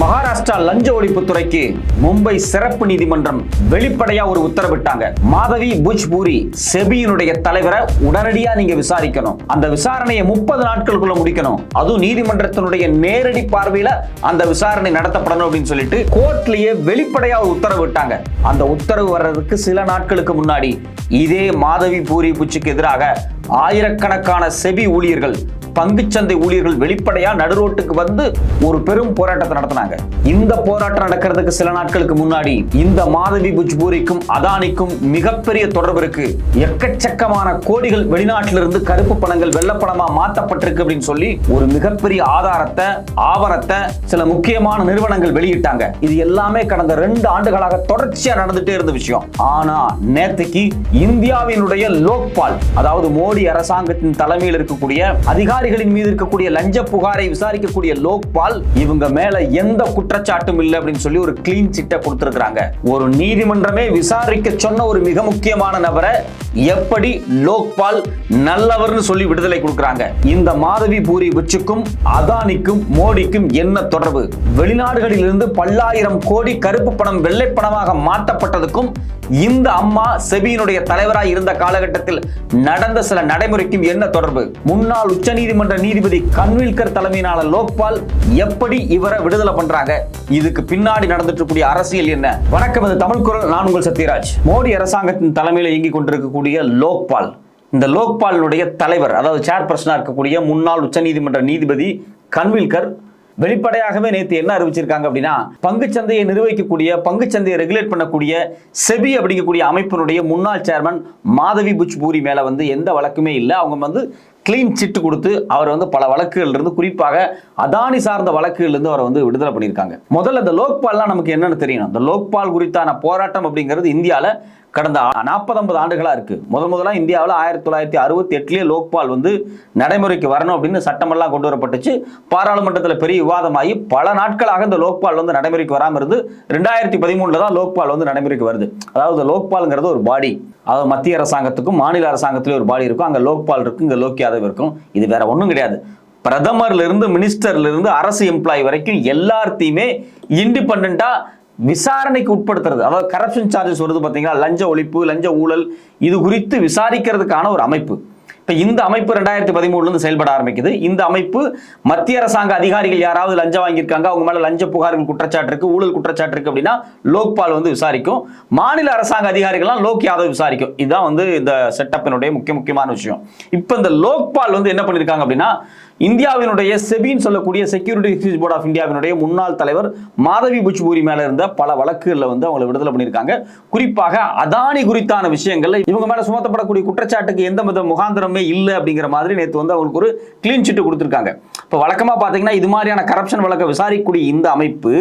மகாராஷ்டிரா லஞ்ச ஒழிப்புத்துறைக்கு மும்பை சிறப்பு நீதிமன்றம் வெளிப்படையா ஒரு உத்தரவிட்டாங்க. மாதவி புஜ்பூரி செபியினுடைய தலைவரை உடனடியா நீங்க விசாரிக்கணும். அந்த விசாரணையை முப்பது நாட்களுக்குள்ள முடிக்கணும். அதுவும் நீதிமன்றத்தினுடைய நேரடி பார்வையில அந்த விசாரணை நடத்தப்படணும் அப்படின்னு சொல்லிட்டு கோர்ட்லயே வெளிப்படையா ஒரு உத்தரவு விட்டாங்க. அந்த உத்தரவு வர்றதுக்கு சில நாட்களுக்கு முன்னாடி இதே மாதவி பூரி புச்சுக்கு எதிராக ஆயிரக்கணக்கான செபி ஊழியர்கள் பங்குச்சந்தை ஊழியர்கள் வெளிப்படையா நடுரோட்டுக்கு வந்து ஒரு பெரும் போராட்டத்தை நடத்தினாங்க. இந்த போராட்டம் நடக்கிறதுக்கு சில நாட்களுக்கு முன்னாடி இந்த மாதவி புஜ்பூரிக்கும் அதானிக்கும் மிகப்பெரிய தொடர்பு இருக்கு. எக்கச்சக்கமான கோடிகள் வெளிநாட்டிலிருந்து கருப்பு பணங்கள் வெள்ளப்பணமா மாற்றப்பட்டிருக்கு அப்படின்னு சொல்லி ஒரு மிகப்பெரிய ஆதாரத்தை ஆவணத்தை சில முக்கியமான நிறுவனங்கள் வெளியிட்டாங்க. இது எல்லாமே கடந்த ரெண்டு ஆண்டுகளாக தொடர்ச்சியா நடந்துட்டே இருந்த விஷயம். ஆனா நேத்துக்கு இந்தியாவினுடைய லோக்பால் அதாவது மோடி அரசாங்கத்தின் தலைமையில் இருக்கக்கூடிய அதிகாரிகளின் மீது இருக்கக்கூடிய லஞ்ச புகாரை விசாரிக்கக்கூடிய லோக்பால் இவங்க மேல எந்த குற்றச்சாட்டும் இல்லை அப்படின்னு சொல்லி ஒரு கிளீன் சிட்டை கொடுத்திருக்காங்க ஒரு நீதிமன்றமே விசாரிக்க சொன்ன ஒரு மிக முக்கியமான நபரை எப்படி லோக்பால் நல்லவர்னு சொல்லி விடுதலை கொடுக்கறாங்க. இந்த மாதவி பூரி புச்சுக்கும் அதானிக்கும் மோடிக்கும் என்ன தொடர்பு? வெளிநாடுகளில் இருந்து பல்லாயிரம் கோடி கருப்பு பணம் வெள்ளை பணமாக மாற்றப்பட்டதுக்கும் இந்த அம்மா செபியினுடைய தலைவராய் இருந்த காலகட்டத்தில் நடந்த சில நடைமுறைக்கும் என்ன தொடர்பு? முன்னாள் உச்சநீதி நீதிமன்ற நீதிபதி கன்வில்கர் தலைமையிலான லோக்பால் எப்படி இவரை விடுதலை பண்றாங்க? இதுக்கு பின்னாடி நடந்துட்டு இருக்கக்கூடிய அரசியல் என்ன? வணக்கம் இது தமிழ் குரல். நான் உங்கள் சத்யராஜ். மோடி அரசாங்கத்தின் தலைமையில் இயங்கிக் கொண்டிருக்கக்கூடிய லோக்பால். இந்த லோக்பாலினுடைய தலைவர் அதாவது சேர்பர்சனா இருக்கக்கூடிய முன்னாள் உச்சநீதிமன்ற நீதிபதி கன்வில்கர் வெளிப்படையாகவே நேற்று என்ன அறிவிச்சிருக்காங்க அப்படின்னா பங்குச்சந்தையை நிர்வகிக்கக்கூடிய பங்குச்சந்தையை ரெகுலேட் பண்ணக்கூடிய செபி அப்படிங்கக்கூடிய அமைப்பினுடைய முன்னாள் சேர்மன் மாதவி புஜ்பூரி மேல வந்து எந்த வழக்குமே இல்லை. அவங்க வந்து கிளீன் சிட்டு கொடுத்து அவர் வந்து பல வழக்குகள் இருந்து குறிப்பாக அதானி சார்ந்த வழக்குகள் இருந்து அவரை வந்து விடுதலை பண்ணியிருக்காங்க. முதல்ல இந்த லோக்பால்லாம் நமக்கு என்னென்னு தெரியணும். இந்த லோக்பால் குறித்தான போராட்டம் அப்படிங்கிறது இந்தியாவில் கடந்த நாற்பது ஐம்பது இருக்குது முதல் முத முதல்ல இந்தியாவில் ஆயிரத்தி தொள்ளாயிரத்தி அறுபத்தி எட்டுலேயே லோக்பால் வந்து நடைமுறைக்கு வரணும் அப்படின்னு சட்டமெல்லாம் கொண்டு வரப்பட்டுச்சு. பாராளுமன்றத்தில் பெரிய விவாதமாகி பல நாட்களாக இந்த லோக்பால் வந்து நடைமுறைக்கு வராமல் இருந்து ரெண்டாயிரத்தி பதிமூணில் தான் லோக்பால் வந்து நடைமுறைக்கு வருது. அதாவது லோக்பாலுங்கிறது ஒரு பாடி. அதாவது மத்திய அரசாங்கத்துக்கும் மாநில அரசாங்கத்திலே ஒரு பாடி இருக்கும். அங்கே லோக்பால் இருக்கும் இங்கே லோக் யாதவ் இருக்கும். இது வேற ஒன்றும் கிடையாது. பிரதமர்லேருந்து மினிஸ்டர்லேருந்து அரசு எம்ப்ளாயி வரைக்கும் எல்லாத்தையுமே இண்டிபெண்ட்டாக விசாரணைக்கு உட்படுத்துறது. அதாவது கரப்ஷன் சார்ஜஸ் வருது பார்த்தீங்களா? லஞ்ச ஒழிப்பு லஞ்ச ஊழல் இது குறித்து விசாரிக்கிறதுக்கான ஒரு அமைப்பு. இப்போ இந்த அமைப்பு ரெண்டாயிரத்தி பதிமூணுலேருந்து செயல்பட ஆரம்பிக்குது. இந்த அமைப்பு மத்திய அரசாங்க அதிகாரிகள் யாராவது லஞ்சம் வாங்கியிருக்காங்க அவங்க மேலே லஞ்ச புகார்கள் குற்றச்சாட்டு இருக்கு ஊழல் குற்றச்சாட்டு இருக்கு அப்படின்னா லோக்பால் வந்து விசாரிக்கும். மாநில அரசாங்க அதிகாரிகள்லாம் லோக் யாதவ் விசாரிக்கும். இதுதான் வந்து இந்த செட்டப்பினுடைய முக்கிய முக்கியமான விஷயம். இப்போ இந்த லோக்பால் வந்து என்ன பண்ணியிருக்காங்க அப்படின்னா இந்தியாவினுடைய செபின்னு சொல்லக்கூடிய செக்யூரிட்டி எக்ஸ்சேஞ்ச் போர்ட் ஆஃப் இந்தியாவினுடைய முன்னாள் தலைவர் மாதவி புச்பூரி மேல இருந்த பல வழக்குகளில் வந்து அவங்களை விடுதலை பண்ணியிருக்காங்க. குறிப்பாக அதானி குறித்தான விஷயங்கள்ல இவங்க மேல சுமத்தப்படக்கூடிய குற்றச்சாட்டுக்கு எந்த வித முகாந்திரமே இல்லை அப்படிங்கிற மாதிரி நேற்று வந்து அவங்களுக்கு ஒரு கிளீன் சிட்டு கொடுத்துருக்காங்க. இப்போ வழக்கமாக பார்த்தீங்கன்னா இது மாதிரியான கரப்ஷன் வழக்கை விசாரிக்கக்கூடிய இந்த அமைப்பு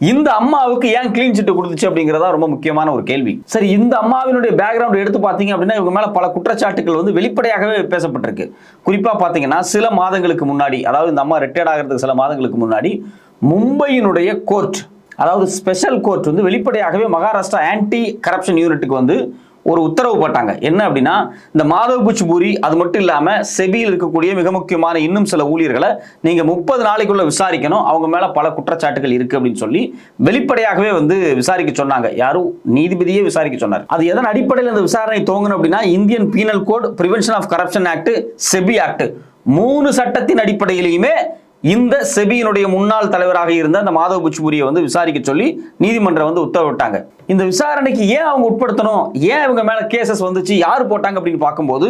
இந்த அம்மாவுக்கு ஏன் கிளீன் சிட்டு கொடுத்துச்சு அப்படிங்கிறதா ரொம்ப முக்கியமான ஒரு கேள்வி. சரி இந்த அம்மாவினுடைய பேக்ரவுண்ட் எடுத்து பார்த்தீங்க அப்படின்னா இவங்க மேலே பல குற்றச்சாட்டுகள் வந்து வெளிப்படையாகவே பேசப்பட்டிருக்கு. குறிப்பாக பார்த்தீங்கன்னா சில மாதங்களுக்கு முன்னாடி அதாவது இந்த அம்மா ரிட்டையர்ட் ஆகிறதுக்கு சில மாதங்களுக்கு முன்னாடி மும்பையினுடைய கோர்ட் அதாவது ஸ்பெஷல் கோர்ட் வந்து வெளிப்படையாகவே மகாராஷ்டிரா ஆன்டி கரப்ஷன் யூனிட்டுக்கு வந்து ஒரு உத்தரவு போட்டாங்க. என்ன அப்படின்னா இந்த மாதவ் புச்பூரி அது மட்டும் இல்லாமல் செபியில் இருக்கக்கூடிய மிக முக்கியமான இன்னும் சில ஊழியர்களை நீங்கள் முப்பது நாளைக்குள்ள விசாரிக்கணும். அவங்க மேலே பல குற்றச்சாட்டுகள் இருக்குது அப்படின்னு சொல்லி வெளிப்படையாகவே வந்து விசாரிக்க சொன்னாங்க. யாரும் நீதிபதியே விசாரிக்க சொன்னார். அது எதன் அடிப்படையில் இந்த விசாரணை துவங்கணும் அப்படின்னா Indian penal code prevention of corruption act SEBI act. மூணு சட்டத்தின் அடிப்படையிலையுமே இந்த செபியினுடைய முன்னாள் தலைவராக இருந்த அந்த மாதவ புச்சுபுரியை வந்து விசாரிக்க சொல்லி நீதிமன்றம் வந்து உத்தரவிட்டாங்க. இந்த விசாரணைக்கு ஏன் அவங்க உட்படுத்தணும்? ஏன் இவங்க மேல கேசஸ் வந்துச்சு? யார் போட்டாங்க அப்படின்னு பார்க்கும்போது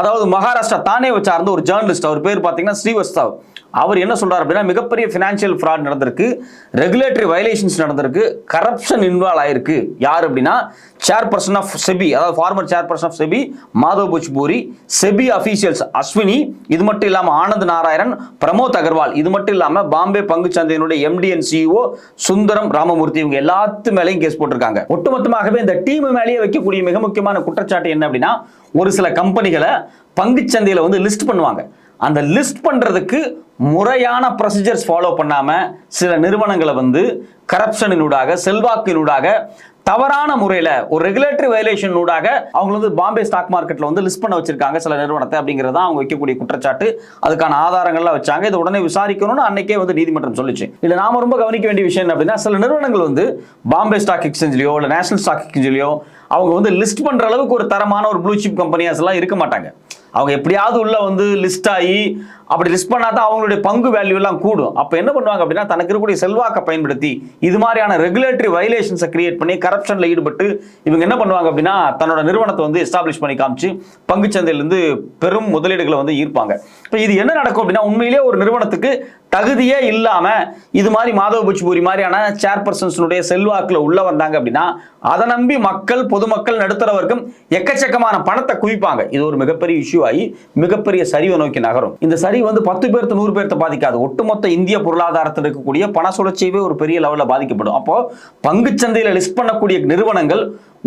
அதாவது மகாராஷ்டிரா தானே சார்ந்த ஒரு ஜேர்னலிஸ்ட் அவர் பேர் பார்த்தீங்கன்னா ஸ்ரீவஸ்தாவ் அவர் என்ன சொல்கிறார் அப்படின்னா மிகப்பெரிய ஃபினான்ஷியல் ஃப்ராட் நடந்திருக்கு ரெகுலேட்டரி வயலேஷன்ஸ் நடந்திருக்கு கரப்ஷன் இன்வால்வ் ஆயிருக்கு. யார் அப்படின்னா சேர்பர்சன் ஆஃப் செபி அதாவது former chairperson of SEBI Madhav புச்பூரி SEBI officials Ashwini இது மட்டும் இல்லாமல் ஆனந்த் நாராயணன் பிரமோத் அகர்வால் இது மட்டும் இல்லாமல் Bombay பங்குச்சந்தையினுடைய MD and CEO Sundaram Ramamurthy இவங்க எல்லாத்து மேலேயும் கேஸ் போட்டிருக்காங்க. ஒட்டுமொத்தமாகவே இந்த டீம் மேலேயே வைக்கக்கூடிய மிக முக்கியமான குற்றச்சாட்டு என்ன அப்படின்னா ஒரு சில கம்பெனிகளை பங்குச்சந்தையில் வந்து லிஸ்ட் பண்ணுவாங்க. அந்த லிஸ்ட் பண்ணுறதுக்கு முறையான ப்ரொசீஜர்ஸ் ஃபாலோ பண்ணாமல் சில நிறுவனங்களை வந்து கரப்ஷனினூடாக செல்வாக்கினூடாக தவறான முறையில் ஒரு ரெகுலேட்டரி வயலேஷனூடாக அவங்க வந்து பாம்பே ஸ்டாக் மார்க்கெட்டில் வந்து லிஸ்ட் பண்ண வச்சிருக்காங்க சில நிறுவனத்தை அப்படிங்கிறதா அவங்க வைக்கக்கூடிய குற்றச்சாட்டு. அதுக்கான ஆதாரங்கள்லாம் வச்சாங்க. இதை உடனே விசாரிக்கணும்னு அன்னைக்கே வந்து நீதிமன்றம் சொல்லிச்சு. இல்லை நாம ரொம்ப கவனிக்க வேண்டிய விஷயம் அப்படின்னா சில நிறுவனங்கள் வந்து பாம்பே ஸ்டாக் எக்ஸ்சேஞ்சிலையோ இல்லை நேஷனல் ஸ்டாக் எக்ஸ்சேஞ்சிலையோ அவங்க வந்து லிஸ்ட் பண்ணுற அளவுக்கு ஒரு தரமான ஒரு ப்ளூ சிப் கம்பெனியாஸ் எல்லாம் இருக்க மாட்டாங்க. அவங்க எப்படியாவது உள்ள வந்து லிஸ்ட் ஆகி அப்படி லிஸ்ட் பண்ணா தான் அவங்களுடைய பங்கு வேல்யூ எல்லாம் கூடும். அப்ப என்ன பண்ணுவாங்க அப்படின்னா தனக்கு இருக்கக்கூடிய செல்வாக்கை பயன்படுத்தி இது மாதிரியான ரெகுலேட்டரி வயலேஷன்ஸை கிரியேட் பண்ணி கரப்ஷன்ல ஈடுபட்டு இவங்க என்ன பண்ணுவாங்க அப்படின்னா தன்னோட நிறுவனத்தை வந்து எஸ்டாப்ளிஷ் பண்ணி காமிச்சு பங்குச்சந்தையிலிருந்து பெரும் முதலீடுகளை வந்து ஈர்ப்பாங்க. இப்போ இது என்ன நடக்கும் அப்படின்னா உண்மையிலேயே ஒரு நிறுவனத்துக்கு தகுதியே இல்லாம இது மாதிரி மாதவ புச்சிபூரி மாதிரியான சேர்பர்சன்ஸுடைய செல்வாக்குல உள்ள வந்தாங்க அப்படின்னா அதை நம்பி மக்கள் பொதுமக்கள் நடுத்தர வர்க்கம் எக்கச்சக்கமான பணத்தை குவிப்பாங்க. இது ஒரு மிகப்பெரிய இஷ்யூ உருவாகி மிகப்பெரிய சரிவை நோக்கி நகரும். இந்த சரி வந்து பத்து பேர்த்து நூறு பேர்த்த பாதிக்காது. ஒட்டுமொத்த இந்திய பொருளாதாரத்தில் இருக்கக்கூடிய பண சுழற்சியவே ஒரு பெரிய லெவலில் பாதிக்கப்படும். அப்போ பங்குச்சந்தையில் லிஸ்ட் பண்ணக்கூடிய நிறுவனங்கள்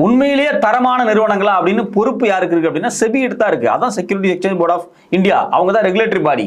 உண்மையிலேயே தரமான நிறுவனங்களா அப்படின்னு பொறுப்பு யாருக்கு இருக்கு அப்படின்னா செபி எடுத்தா இருக்கு. அதான் security exchange board of India அவங்க தான் ரெகுலேட்டரி பாடி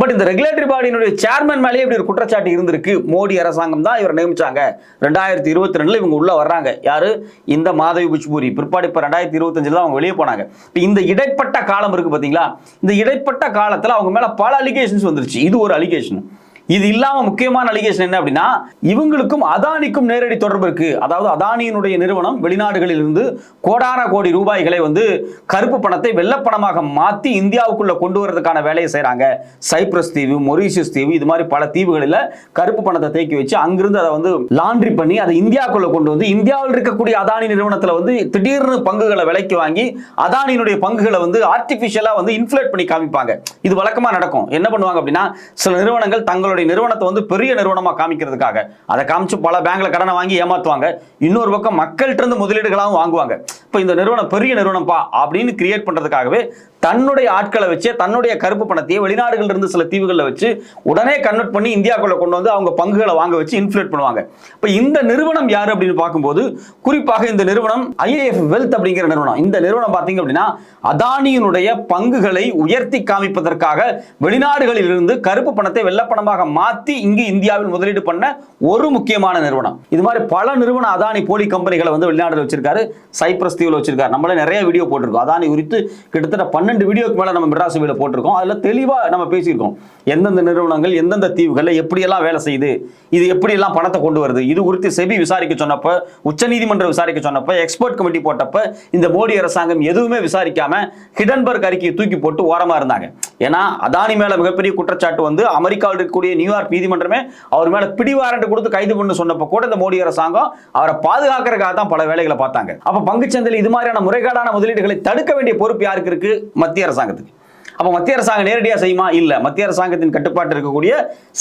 பட் இந்த ரெகுலேட்டரி பாடியினுடைய சேர்மன் மேலேயே இப்படி ஒரு குற்றச்சாட்டு இருந்திருக்கு. மோடி அரசாங்கம் தான் இவரை நியமிச்சாங்க. ரெண்டாயிரத்தி இருபத்தி ரெண்டுல இவங்க உள்ள வர்றாங்க. யாரு? இந்த மாதவி புச்பூரி பிற்பாடு இப்போ ரெண்டாயிரத்தி இருபத்தஞ்சில் அவங்க வெளியே போனாங்க. இப்போ இந்த இடைப்பட்ட காலம் இருக்கு பாத்தீங்களா? இந்த இடைப்பட்ட காலத்தில் அவங்க மேல பல அலிகேஷன்ஸ் வந்துருச்சு. இது ஒரு அலிகேஷன் இது இல்லாம முக்கியமான அலிகேஷன் என்ன அப்படின்னா இவங்களுக்கும் அதானிக்கும் நேரடி தொடர்பு இருக்கு. அதாவது அதானியினுடைய நிறுவனம் வெளிநாடுகளில் இருந்து கோடான கோடி ரூபாய்களை வந்து கருப்பு பணத்தை வெள்ளப்பணமாக மாத்தி இந்தியாவுக்குள்ள கொண்டு வரதுக்கான வேலையை செய்கிறாங்க சைப்ரஸ் தீவு மொரீஷியஸ் தீவு இது மாதிரி பல தீவுகளில் கருப்பு பணத்தை தேக்கி வச்சு அங்கிருந்து அதை வந்து லாண்ட்ரி பண்ணி அதை இந்தியாவுக்குள்ள கொண்டு வந்து இந்தியாவில் இருக்கக்கூடிய அதானி நிறுவனத்துல வந்து திடீர்னு பங்குகளை விலைக்கு வாங்கி அதானியினுடைய பங்குகளை வந்து ஆர்டிபிஷியலா வந்து இன்ஃபிளேட் பண்ணி காமிப்பாங்க. இது வழக்கமா நடக்கும். என்ன பண்ணுவாங்க அப்படின்னா சில நிறுவனங்கள் தங்களுடைய நிறுவனத்தை வந்து பெரிய நிறுவனமாக காமிக்கிறதுக்காக. அதை காமிச்சு பல பேங்க்ல கடனை வாங்கி ஏமாத்துவாங்க. இன்னொரு பக்கம் மக்கள்கிட்ட இருந்து முதலீடுகளாகவும் வாங்குவாங்க. இப்போ இந்த நிறுவனம் பெரிய நிறுவனம்ப்பா அப்படின்னு கிரியேட் பண்றதுக்காகவே தன்னுடைய ஆட்களை வச்சு தன்னுடைய கருப்பு பணத்தையே வெளிநாடுகள் இருந்து சில தீவுகளில் வச்சு உடனே கன்வெர்ட் பண்ணி இந்தியாக்குள்ள கொண்டு வந்து அவங்க பங்குகளை வாங்க வச்சு இன்ஃபிளேட் பண்ணுவாங்க. இப்போ இந்த நிறுவனம் யார் அப்படின்னு பார்க்கும்போது குறிப்பாக இந்த நிறுவனம் ஐஏஎஃப் வெல்த் அப்படிங்கிற நிறுவனம். இந்த நிறுவனம் பார்த்தீங்க அப்படின்னா அதானியினுடைய பங்குகளை உயர்த்தி காமிப்பதற்காக வெளிநாடுகளில் இருந்து கருப்பு பணத்தை வெள்ளப்பணமாக மாற்றி இங்கு இந்தியாவில் முதலீடு பண்ண ஒரு முக்கியமான நிறுவனம். இது மாதிரி பல நிறுவன அதானி போலி கம்பெனிகளை வந்து வெளிநாடுகள் வச்சிருக்காரு. சைப்ரஸ் தீவில் வச்சிருக்காரு. நம்மளே நிறைய வீடியோ போட்டிருக்கோம். அதானி குறித்து கிட்டத்தட்ட பன்னெண்டு பன்னெண்டு வீடியோக்கு மேலே நம்ம மெட்ராஸ் வீடியோ போட்டிருக்கோம். அதில் தெளிவாக நம்ம பேசியிருக்கோம். எந்தெந்த நிறுவனங்கள் எந்தெந்த தீவுகளில் எப்படியெல்லாம் வேலை செய்யுது இது எப்படியெல்லாம் பணத்தை கொண்டு வருது இது குறித்து செபி விசாரிக்க சொன்னப்போ உச்சநீதிமன்றம் விசாரிக்க சொன்னப்போ எக்ஸ்பர்ட் கமிட்டி போட்டப்போ இந்த மோடி அரசாங்கம் எதுவுமே விசாரிக்காம ஹிடன்பர்க் அறிக்கையை தூக்கி போட்டு ஓரமாக இருந்தாங்க. ஏன்னா அதானி மேலே மிகப்பெரிய குற்றச்சாட்டு வந்து அமெரிக்காவில் இருக்கக்கூடிய நியூயார்க் நீதிமன்றமே அவர் மேல பிடிவாரண்ட் கொடுத்து கைது பண்ணு சொன்னப்போ கூட இந்த மோடி அரசாங்கம் அவரை பாதுகாக்கிறதுக்காக தான் பல வேலைகளை பார்த்தாங்க. அப்போ பங்குச்சந்தையில் இது மாதிரியான முறைகேடான முதலீடுகளை தடுக்க வேண்டிய பொறுப்பு யாருக்கு இருக்கு? மத்திய அரசாங்கத்துக்கு. அப்போ மத்திய அரசாங்கம் நேரடியாக செய்யுமா? இல்ல. மத்திய அரசாங்கத்தின் கட்டுப்பாட்டு இருக்கக்கூடிய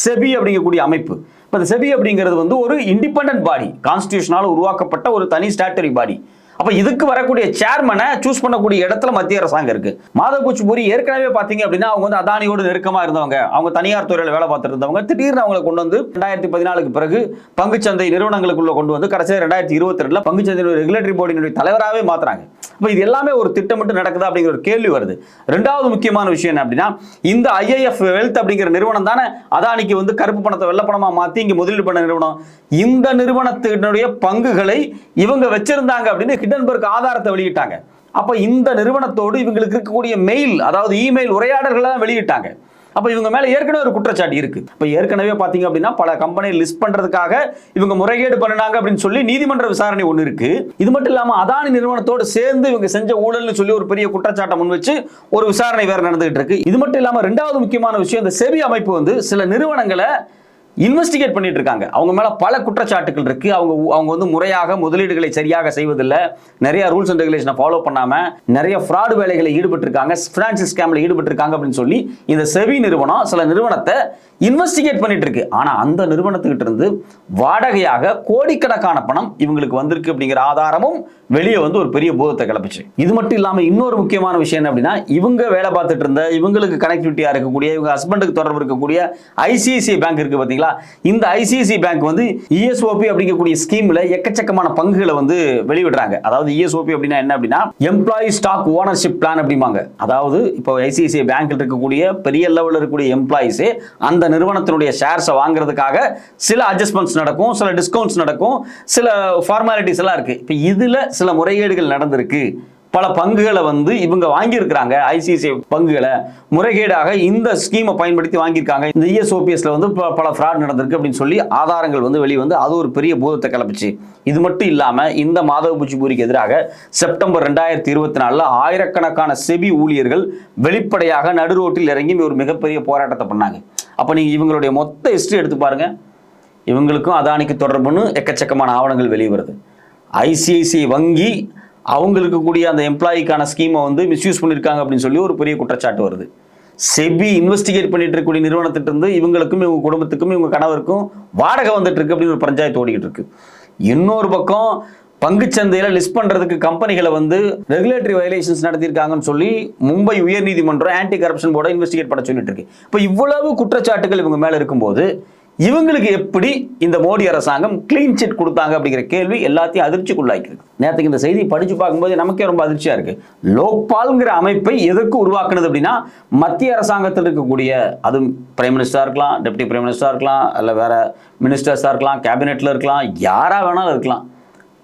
செபி அப்படிங்கக்கூடிய அமைப்பு. இப்போ இந்த செபி அப்படிங்கிறது வந்து ஒரு இண்டிபெண்ட் பாடி கான்ஸ்டியூஷனால் உருவாக்கப்பட்ட ஒரு தனி ஸ்டாட்டரி பாடி அப்ப இதுக்கு வரக்கூடிய சேர்மனை சூஸ் பண்ணக்கூடிய இடத்துல மத்திய அரசாங்கம் இருக்கு. மாதவ் குச்சிபுரி ஏற்கனவே பாத்தீங்க அப்படின்னா அவங்க வந்து அதானியோடு நெருக்கமா இருந்தவங்க. அவங்க தனியார் துறையில வேலை பார்த்துட்டு இருந்தவங்க. திடீர்னு அவங்களை கொண்டு வந்து ரெண்டாயிரத்தி பதினாலுக்கு பிறகு பங்குச்சந்தை நிறுவனங்களுக்குள்ள கொண்டு வந்து கடைசியாக ரெண்டாயிரத்தி இருபத்தி ரெண்டுல பங்குச்சந்தை ரெகுலேட்டரி போர்டினுடைய தலைவராகவே மாத்துறாங்க. அப்ப இது எல்லாமே ஒரு திட்டமிட்டு நடக்குதா அப்படிங்கிற ஒரு கேள்வி வருது. ரெண்டாவது முக்கியமான விஷயம் என்ன அப்படின்னா இந்த ஐஏஎஃப் வெல்த் அப்படிங்கிற நிறுவனம் தானே அதானிக்கு வந்து கருப்பு பணத்தை வெள்ளப்பணமா மாத்தி இங்க முதலீடு பண்ண நிறுவனம். இந்த நிறுவனத்தினுடைய பங்குகளை இவங்க வச்சிருந்தாங்க அப்படின்னு ஹிடன்பர்க் ஆதாரத்தை வெளியிட்டாங்க. அப்ப இந்த நிறுவனத்தோடு இவங்களுக்கு இருக்கக்கூடிய மெயில் அதாவது இமெயில் உரையாடல்களை தான் வெளியிட்டாங்க. அப்ப இவங்க மேல ஏற்கனவே ஒரு குற்றச்சாட்டு இருக்கு. இப்ப ஏற்கனவே பாத்தீங்க அப்படின்னா பல கம்பெனியை லிஸ்ட் பண்றதுக்காக இவங்க முறைகேடு பண்ணினாங்க அப்படின்னு சொல்லி நீதிமன்ற விசாரணை ஒண்ணு இருக்கு. இது மட்டும் இல்லாம அதானி நிறுவனத்தோடு சேர்ந்து இவங்க செஞ்ச ஊழல்னு சொல்லி ஒரு பெரிய குற்றச்சாட்டை முன் வச்சு ஒரு விசாரணை வேற நடந்துகிட்டு இருக்கு. இது மட்டும் இல்லாம ரெண்டாவது முக்கியமான விஷயம் இந்த செபி அமைப்பு வந்து சில நிறுவனங்களை இன்வெஸ்டிகேட் பண்ணிட்டு இருக்காங்க அவங்க மேல பல குற்றச்சாட்டுகள் இருக்கு. அவங்க அவங்க வந்து முறையாக முதலீடுகளை சரியாக செய்வதில்லை. நிறைய ரூல்ஸ் அண்ட் ரெகுலேஷனை ஃபாலோ பண்ணாம நிறைய ஃப்ராடு வேலைகளை ஈடுபட்டு இருக்காங்க ஃபினான்சியல் ஸ்கேம்ல ஈடுபட்டு இருக்காங்க அப்படின்னு சொல்லி இந்த செவி நிறுவனம் சில நிறுவனத்தை இன்வெஸ்டிகேட் பண்ணிட்டு இருக்கு ஆனா அந்த நிறுவனத்துக்கிட்ட இருந்து வாடகையாக கோடிக்கணக்கான பணம் இவங்களுக்கு வந்திருக்கு அப்படிங்கிற ஆதாரமும் வெளியே வந்து ஒரு பெரிய போதத்தை கிளப்பிச்சு. இது மட்டும் இல்லாம இன்னொரு முக்கியமான விஷயம் என்ன அப்படின்னா இவங்க வேலை பார்த்துட்டு இருந்த இவங்களுக்கு கனெக்டிவிட்டியா இருக்கக்கூடிய இவங்க ஹஸ்பண்டுக்கு தொடர்பு இருக்கக்கூடிய ஐசிஐசிஐ பேங்க் இருக்கு பாத்தீங்களா? சரிங்களா இந்த ஐசிஐசி பேங்க் வந்து இஎஸ்ஓபி அப்படிங்கக்கூடிய ஸ்கீம்ல எக்கச்சக்கமான பங்குகளை வந்து வெளியிடுறாங்க. அதாவது இஎஸ்ஓபி அப்படின்னா என்ன அப்படின்னா எம்ப்ளாயி ஸ்டாக் ஓனர்ஷிப் பிளான் அப்படிம்பாங்க. அதாவது இப்போ ஐசிஐசிஐ பேங்க்ல இருக்கக்கூடிய பெரிய லெவலில் இருக்கக்கூடிய எம்ப்ளாயிஸே அந்த நிறுவனத்தினுடைய ஷேர்ஸை வாங்குறதுக்காக சில அட்ஜஸ்ட்மெண்ட்ஸ் நடக்கும் சில டிஸ்கவுண்ட்ஸ் நடக்கும் சில ஃபார்மாலிட்டிஸ் எல்லாம் இருக்கு. இப்போ இதுல சில முறைகேடுகள் நடந்திருக்கு. பல பங்குகளை வந்து இவங்க வாங்கியிருக்கிறாங்க ஐசிஐசிஐ பங்குகளை. முறைகேடாக இந்த ஸ்கீமை பயன்படுத்தி வாங்கியிருக்காங்க. இந்த இஎஸ்ஓபிஎஸ்ல வந்து ப- பல ஃப்ராட் நடந்திருக்கு அப்படின்னு சொல்லி ஆதாரங்கள் வந்து வெளியே வந்து அது ஒரு பெரிய பூதத்தை கிளப்பிச்சு. இது மட்டும் இல்லாம இந்த மாதவ பூச்சிபூரிக்கு எதிராக செப்டம்பர் ரெண்டாயிரத்தி இருபத்தி நாலுல ஆயிரக்கணக்கான செபி ஊழியர்கள் வெளிப்படையாக நடு ரோட்டில் இறங்கி ஒரு மிகப்பெரிய போராட்டத்தை பண்ணாங்க. அப்ப நீங்க இவங்களுடைய மொத்த ஹிஸ்டரி எடுத்து பாருங்க. இவங்களுக்கும் அதானிக்கு தொடர்புன்னு எக்கச்சக்கமான ஆவணங்கள் வெளியே வருது. ஐசிஐசிஐ வங்கி அவங்களுக்கு கூடிய அந்த எம்ப்ளாயிக்கான ஸ்கீமை வந்து மிஸ்யூஸ் பண்ணியிருக்காங்க அப்படின்னு சொல்லி ஒரு பெரிய குற்றச்சாட்டு வருது. செபி இன்வெஸ்டிகேட் பண்ணிட்டு இருக்கக்கூடிய நிறுவனத்திட்டிருந்து இவங்களுக்கும் இவங்க குடும்பத்துக்கும் இவங்க கணவருக்கும் வாடகை வந்துட்டு இருக்கு அப்படின்னு ஒரு பஞ்சாயத்து ஓடிக்கிட்டு இருக்கு. இன்னொரு பக்கம் பங்குச்சந்தையில லிஸ்ட் பண்றதுக்கு கம்பெனிகளை வந்து ரெகுலேட்டரி வயலேஷன்ஸ் நடத்தியிருக்காங்கன்னு சொல்லி மும்பை உயர்நீதிமன்றம் ஆன்டி கரப்ஷன் போர்டை இன்வெஸ்டிகேட் பண்ண சொல்லிட்டு இருக்கு. இப்போ இவ்வளவு குற்றச்சாட்டுகள் இவங்க மேல இருக்கும்போது இவங்களுக்கு எப்படி இந்த மோடி அரசாங்கம் கிளீன் சிட் கொடுத்தாங்க அப்படிங்கிற கேள்வி எல்லாத்தையும் அதிர்ச்சிக்குள்ளாக்கிருக்கு நேற்றுக்கு இந்த செய்தி படித்து பார்க்கும்போது நமக்கே ரொம்ப அதிர்ச்சியாக இருக்குது லோக்பால்ங்கிற அமைப்பை எதற்கு உருவாக்குனது அப்படின்னா மத்திய அரசாங்கத்தில் இருக்கக்கூடிய அது பிரைம் மினிஸ்டராக இருக்கலாம் டெப்டி பிரைம் மினிஸ்டராக இருக்கலாம் இல்லை வேறு மினிஸ்டர்ஸாக இருக்கலாம் கேபினெட்டில் இருக்கலாம் யாராக வேணாலும் இருக்கலாம்.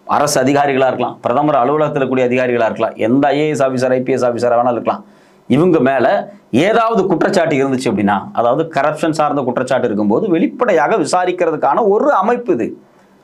அரசு அதிகாரிகளாக இருக்கலாம் பிரதமர் அலுவலகத்தில் இருக்கக்கூடிய அதிகாரிகளாக இருக்கலாம் எந்த ஐஏஎஸ் ஆஃபீஸர் ஐபிஎஸ் ஆஃபீஸராக வேணாலும் இருக்கலாம். இவங்க மேலே ஏதாவது குற்றச்சாட்டு இருந்துச்சு அப்படின்னா அதாவது கரப்ஷன் சார்ந்த குற்றச்சாட்டு இருக்கும்போது வெளிப்படையாக விசாரிக்கிறதுக்கான ஒரு அமைப்பு இது.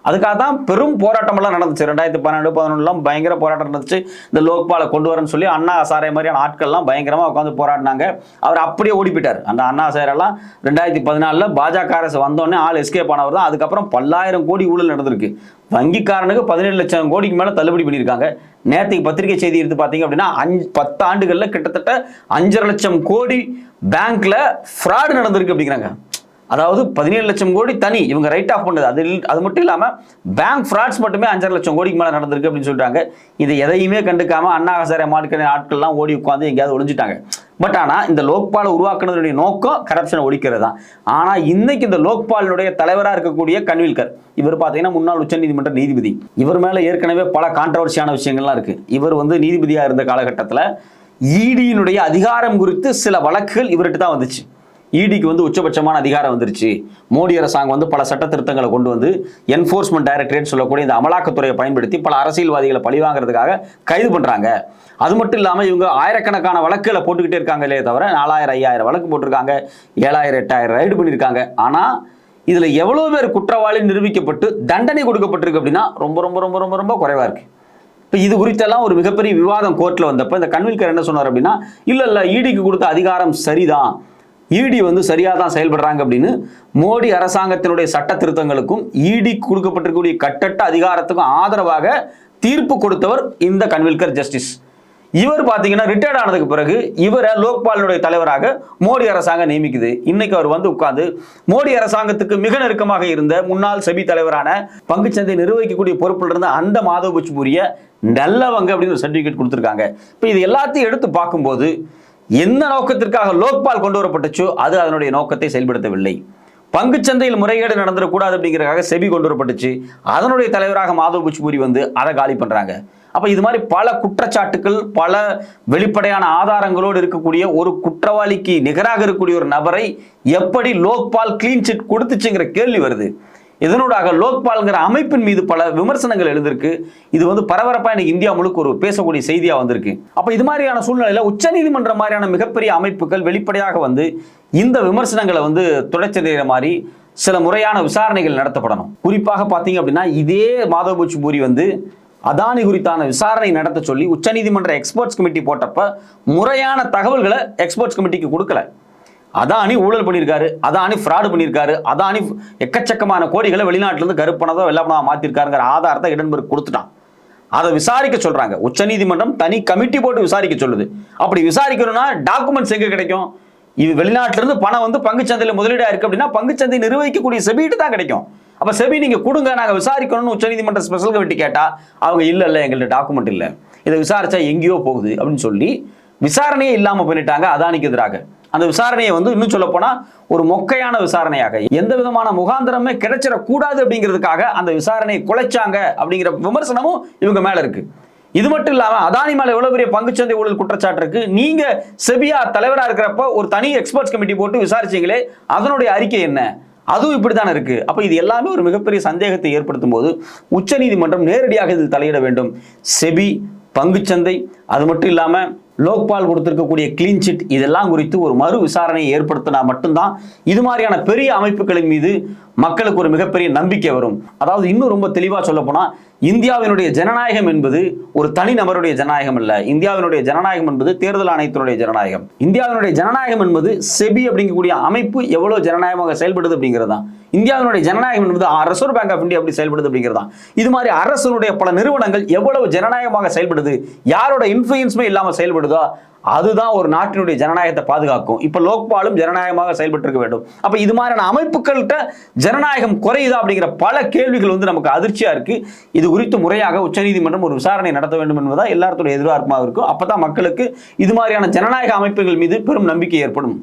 அதுக்காக தான் பெரும் போராட்டமெல்லாம் நடந்துச்சு. ரெண்டாயிரத்தி பன்னெண்டு பதினொன்றுலாம் பயங்கர போராட்டம் நடந்துச்சு. இந்த லோக்பாலை கொண்டு வரேன்னு சொல்லி அண்ணா சாரை மாதிரியான ஆட்கள்லாம் பயங்கரமாக உட்காந்து போராடினாங்க. அவர் அப்படியே ஓடி போயிட்டார் அந்த அண்ணா சாரெல்லாம் ரெண்டாயிரத்தி பதினாலில் பாஜக அரசு வந்தோடனே ஆள் எஸ்கேப் ஆனவர் தான். அதுக்கப்புறம் பல்லாயிரம் கோடி ஊழல் நடந்திருக்கு. வங்கிக்காரனுக்கு பதினேழு லட்சம் கோடிக்கு மேலே தள்ளுபடி பண்ணியிருக்காங்க. நேற்றுக்கு பத்திரிகை செய்தி எடுத்து பார்த்தீங்க அப்படின்னா அஞ்சு பத்து ஆண்டுகளில் கிட்டத்தட்ட அஞ்சரை லட்சம் கோடி பேங்க்ல ஃப்ராடு நடந்திருக்கு அப்படிங்கிறாங்க. அதாவது பதினேழு லட்சம் கோடி தனி இவங்க ரைட் ஆஃப் பண்ணது அது அது மட்டும் இல்லாமல் பேங்க் ஃப்ராட்ஸ் மட்டுமே அஞ்சரை லட்சம் கோடிக்கு மேலே நடந்திருக்கு அப்படின்னு சொல்லிட்டாங்க. இது எதையுமே கண்டுக்காம அண்ணா ஹசாரே மாட்டுக்கிற ஆட்கள்லாம் ஓடி உட்காந்து எங்கேயாவது ஒழிஞ்சிட்டாங்க பட் ஆனால் இந்த லோக்பாலை உருவாக்குனதுடைய நோக்கம் கரப்ஷனை ஒழிக்கிறது தான். ஆனால் இன்னைக்கு இந்த லோக்பாலினுடைய தலைவராக இருக்கக்கூடிய கன்வில்கர் இவர் பார்த்தீங்கன்னா முன்னாள் உச்சநீதிமன்ற நீதிபதி. இவர் மேலே ஏற்கனவே பல கான்ட்ரவர்சியான விஷயங்கள்லாம் இருக்குது இவர் வந்து நீதிபதியாக இருந்த காலகட்டத்தில் ஈடியினுடைய அதிகாரம் குறித்து சில வழக்குகள் இவர்கிட்ட தான் வந்துச்சு. இடிக்கு வந்து உச்சபட்சமான அதிகாரம் வந்துருச்சு. மோடி அரசாங்கம் வந்து பல சட்ட திருத்தங்களை கொண்டு வந்து என்ஃபோர்ஸ்மெண்ட் டைரக்டரேட் சொல்லக்கூடிய இந்த அமலாக்கத்துறையை பயன்படுத்தி பல அரசியல்வாதிகளை பழிவாங்கிறதுக்காக கைது பண்ணுறாங்க அது மட்டும் இல்லாமல் இவங்க ஆயிரக்கணக்கான வழக்குகளை போட்டுக்கிட்டே இருக்காங்க இல்லையே தவிர நாலாயிரம் ஐயாயிரம் வழக்கு போட்டிருக்காங்க. ஏழாயிரம் எட்டாயிரம் ரைடு பண்ணியிருக்காங்க ஆனால் இதில் எவ்வளோ பேர் குற்றவாளி நிரூபிக்கப்பட்டு தண்டனை கொடுக்கப்பட்டிருக்கு அப்படின்னா ரொம்ப ரொம்ப ரொம்ப ரொம்ப ரொம்ப குறைவாக இருக்குது இப்போ இது குறித்தெல்லாம் ஒரு மிகப்பெரிய விவாதம் கோர்ட்டில் வந்தப்போ இந்த கன்வில்கர் என்ன சொன்னார் அப்படின்னா இல்லை இல்லை இடிக்கு கொடுத்த அதிகாரம் சரிதான். ஈடி வந்து சரியாக தான் செயல்படுறாங்க அப்படின்னு மோடி அரசாங்கத்தினுடைய சட்ட திருத்தங்களுக்கும் ஈடி கொடுக்கப்பட்டிருக்கக்கூடிய கட்டட்ட அதிகாரத்துக்கும் ஆதரவாக தீர்ப்பு கொடுத்தவர் இந்த கன்வில்கர் ஜஸ்டிஸ். இவர் பார்த்தீங்கன்னா ரிட்டையர்ட் ஆனதுக்கு பிறகு இவரை லோக்பாலினுடைய தலைவராக மோடி அரசாங்கம் நியமிக்குது. இன்னைக்கு அவர் வந்து உட்கார்ந்து மோடி அரசாங்கத்துக்கு மிக நெருக்கமாக இருந்த முன்னாள் செபி தலைவரான பங்குச்சந்தை நிர்வகிக்கக்கூடிய பொறுப்பில் இருந்த அந்த மாதவ் புச்சுபூரிய நல்லவங்க அப்படின்னு ஒரு சர்டிபிகேட் கொடுத்துருக்காங்க. இப்போ இது எல்லாத்தையும் எடுத்து பார்க்கும்போது எந்த நோக்கத்திற்காக லோக்பால் கொண்டு வரப்பட்டுச்சோ? அது அதனுடைய நோக்கத்தை செயல்படுத்தவில்லை. பங்கு சந்தையில் முறைகேடு நடந்துடக்கூடாது அப்படிங்கிறதுக்காக செபி கொண்டு வரப்பட்டுச்சு. அதனுடைய தலைவராக மாதவ் புச்பூரி வந்து அதை காலி பண்றாங்க. அப்போ இது மாதிரி பல குற்றச்சாட்டுகள் பல வெளிப்படையான ஆதாரங்களோடு இருக்கக்கூடிய ஒரு குற்றவாளிக்கு நிகராக இருக்கக்கூடிய ஒரு நபரை எப்படி லோக்பால் கிளீன் சிட் கொடுத்துச்சுங்கிற கேள்வி வருது. இதனூடாக லோக்பால்ங்கிற அமைப்பின் மீது பல விமர்சனங்கள் எழுந்திருக்கு. இது வந்து பரபரப்பாக இன்னைக்கு இந்தியா முழுக்க ஒரு பேசக்கூடிய செய்தியாக வந்திருக்கு. அப்போ இது மாதிரியான சூழ்நிலையில் உச்சநீதிமன்ற மாதிரியான மிகப்பெரிய அமைப்புகள் வெளிப்படையாக வந்து இந்த விமர்சனங்களை வந்து துடைச்செறிகிற மாதிரி சில முறையான விசாரணைகள் நடத்தப்படணும். குறிப்பாக பார்த்தீங்க அப்படின்னா இதே மாதவபூச்சி பூரி வந்து அதானி குறித்தான விசாரணை நடத்த சொல்லி உச்சநீதிமன்ற எக்ஸ்பர்ட்ஸ் கமிட்டி போட்டப்ப முறையான தகவல்களை எக்ஸ்பர்ட்ஸ் கமிட்டிக்கு கொடுக்கல. அதானி ஊழல் பண்ணியிருக்காரு அதானி ஃப்ராடு பண்ணியிருக்காரு அதானி எக்கச்சக்கமான கோடிகளை வெளிநாட்டிலிருந்து கருப்பணத்தை வெள்ளப்பணமாக மாற்றிருக்காருங்கிற ஆதாரத்தை இடன்பெருக்கு கொடுத்துட்டான். அதை விசாரிக்க சொல்கிறாங்க உச்சநீதிமன்றம் தனி கமிட்டி போட்டு விசாரிக்க சொல்லுது. அப்படி விசாரிக்கணும்னா டாக்குமெண்ட்ஸ் எங்கே கிடைக்கும்? இது வெளிநாட்டிலேருந்து பணம் வந்து பங்குச்சந்தையில் முதலீடாக இருக்குது அப்படின்னா பங்குச்சந்தை நிர்வகிக்கக்கூடிய செபிட்டு தான் கிடைக்கும். அப்போ செபி நீங்கள் கொடுங்க நாங்கள் விசாரிக்கணும்னு உச்சநீதிமன்ற ஸ்பெஷல் கமிட்டி கேட்டால் அவங்க இல்லை இல்லை எங்கள்கிட்ட டாக்குமெண்ட் இல்லை. இதை விசாரிச்சா எங்கேயோ போகுது அப்படின்னு சொல்லி விசாரணையே இல்லாமல் பண்ணிட்டாங்க அதானிக்கு எதிராக. அந்த விசாரணையை வந்து இன்னும் சொல்ல போனா ஒரு மொக்கையான விசாரணையாக. எந்த விதமான முகாந்திரமே கிடைச்சிடக்கூடாது அப்படிங்கிறதுக்காக அந்த விசாரணையை குலைச்சாங்க அப்படிங்கிற விமர்சனமும் இவங்க மேல இருக்கு. இது மட்டும் இல்லாம அதானி மேல எவ்வளவு பெரிய பங்குச்சந்தை ஊழல் குற்றச்சாட்டு இருக்கு? நீங்க செபியா தலைவரா இருக்கிறப்ப ஒரு தனி எக்ஸ்பர்ட்ஸ் கமிட்டி போட்டு விசாரிச்சீங்களே அதனுடைய அறிக்கை என்ன? அதுவும் இப்படித்தானே இருக்கு. அப்ப இது எல்லாமே ஒரு மிகப்பெரிய சந்தேகத்தை ஏற்படுத்தும் போது உச்சநீதிமன்றம் நேரடியாக இதில் தலையிட வேண்டும். செபி பங்குச்சந்தை அது மட்டும் இல்லாமல் லோக்பால் கொடுத்திருக்கக்கூடிய கிளீன் சிட் இதெல்லாம் குறித்து ஒரு மறு விசாரணையை ஏற்படுத்தினா மட்டும்தான் இது மாதிரியான பெரிய அமைப்புகளின் மீது மக்களுக்கு ஒரு மிகப்பெரிய நம்பிக்கை வரும். அதாவது இன்னும் ரொம்ப தெளிவா சொல்ல இந்தியாவினுடைய ஜனநாயகம் என்பது ஒரு தனிநபருடைய ஜனநாயகம் அல்ல. இந்தியாவினுடைய ஜனநாயகம் என்பது தேர்தல் ஆணையத்தினுடைய ஜனநாயகம். இந்தியாவினுடைய ஜனநாயகம் என்பது செபி அப்படிங்கக்கூடிய அமைப்பு எவ்வளவு ஜனநாயகமாக செயல்படுது அப்படிங்கிறது தான் இந்தியாவினுடைய ஜனநாயகம் என்பது ரிசர்வ் பேங்க் ஆஃப் இந்தியா அப்படி செயல்படுது அப்படிங்கிறது தான் இது மாதிரி அரசனுடைய பல நிறுவனங்கள் எவ்வளவு ஜனநாயகமாக செயல்படுது யாரோட இன்ஃபுளுன்ஸுமே இல்லாமல் செயல்படுதோ அதுதான் ஒரு நாட்டினுடைய ஜனநாயகத்தை பாதுகாக்கும். இப்ப லோக்பாலும் ஜனநாயகமாக செயல்பட்டு இருக்க வேண்டும். அப்ப இது மாதிரியான அமைப்புகள்கிட்ட ஜனநாயகம் குறையுதா அப்படிங்கிற பல கேள்விகள் வந்து நமக்கு அதிர்ச்சியா இருக்கு. இது குறித்து முறையாக உச்சநீதிமன்றம் ஒரு விசாரணை நடத்த வேண்டும் என்பதா எல்லாத்துடைய எதிர்பார்ப்பாக இருக்கும். அப்பதான் மக்களுக்கு இது மாதிரியான ஜனநாயக அமைப்புகள் மீது பெரும் நம்பிக்கை ஏற்படும்.